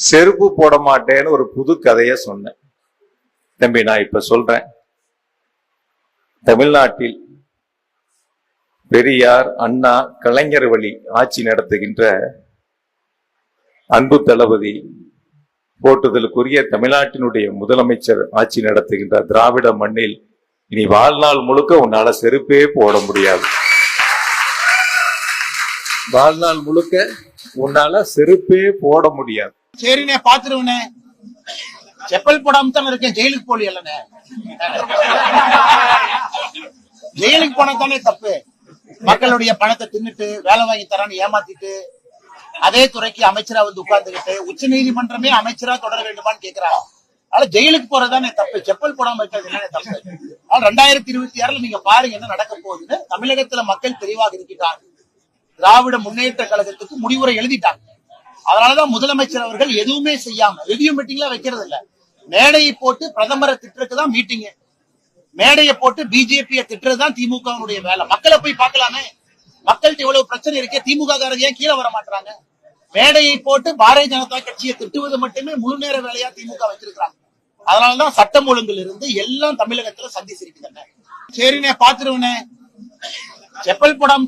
செருப்பு போட மாட்டேன்னு ஒரு புது கதைய சொன்னேன். தம்பி நான் இப்ப சொல்றேன். தமிழ்நாட்டில் பெரியார் அண்ணா கலைஞர் வழி ஆட்சி நடத்துகின்ற அன்பு தளபதி போட்டுதலுக்குரிய தமிழ்நாட்டினுடைய முதலமைச்சர் ஆட்சி நடத்துகின்ற திராவிட மண்ணில் இனி வாழ்நாள் முழுக்க உன்னால செருப்பே போட முடியாது. வாழ்நாள் முழுக்க உன்னால செருப்பே போட முடியாது. சரிண்ணே பாத்துருவனே செப்பல் போடாம தானே இருக்கேன் ஜெயிலுக்கு போலியல்லண்ணே. ஜெயிலுக்கு போனா தானே தப்பு. மக்களுடைய பணத்தை தின்னுட்டு வேலை வாங்கி தரான்னு ஏமாத்திட்டு அதே துறைக்கு அமைச்சரா வந்து உட்கார்ந்துகிட்டு உச்ச நீதிமன்றமே அமைச்சரா தொடர வேண்டுமான்னு கேக்குறாங்க. ஆனா ஜெயிலுக்கு போறதுதானே தப்பு. செப்பல் போடாம இருக்கிறது என்ன தப்பு? ஆனால் ரெண்டாயிரத்தி இருபத்தி ஆறுல நீங்க பாருங்க என்ன நடக்க போகுதுன்னு தமிழகத்துல மக்கள் தெளிவாக இருக்கிறாங்க திராவிட முன்னேற்ற கழகத்துக்கு முடிவுரை எழுதிட்டாங்க. அதனாலதான் முதலமைச்சர் அவர்கள் எதுவுமே செய்யாம ரிவ்யூ மீட்டிங்ல வைக்கிறது இல்ல. மேடையை போட்டு பிரதமரை திட்டுறதுக்கு தான் மீட்டிங் மேடையை போட்டு பிஜேபியை திட்டுறதுதான் திமுக வேலை. மக்களை போய் பார்க்கலாமே. மக்கள்கிட்ட இவ்வளவு பிரச்சனை இருக்கே திமுக காரங்க ஏன் கீழே வர மாட்டாங்க மேடையை போட்டு பாரதிய ஜனதா கட்சியை திட்டுவது மட்டுமே முழு நேர வேலையா திமுக வச்சிருக்கிறாங்க அதனாலதான் சட்டம் ஒழுங்குல இருந்து எல்லாம் தமிழகத்துல சந்தி சிரிக்குதுங்க. சரிண்ணே பாத்துருவனே செப்பல் போடாம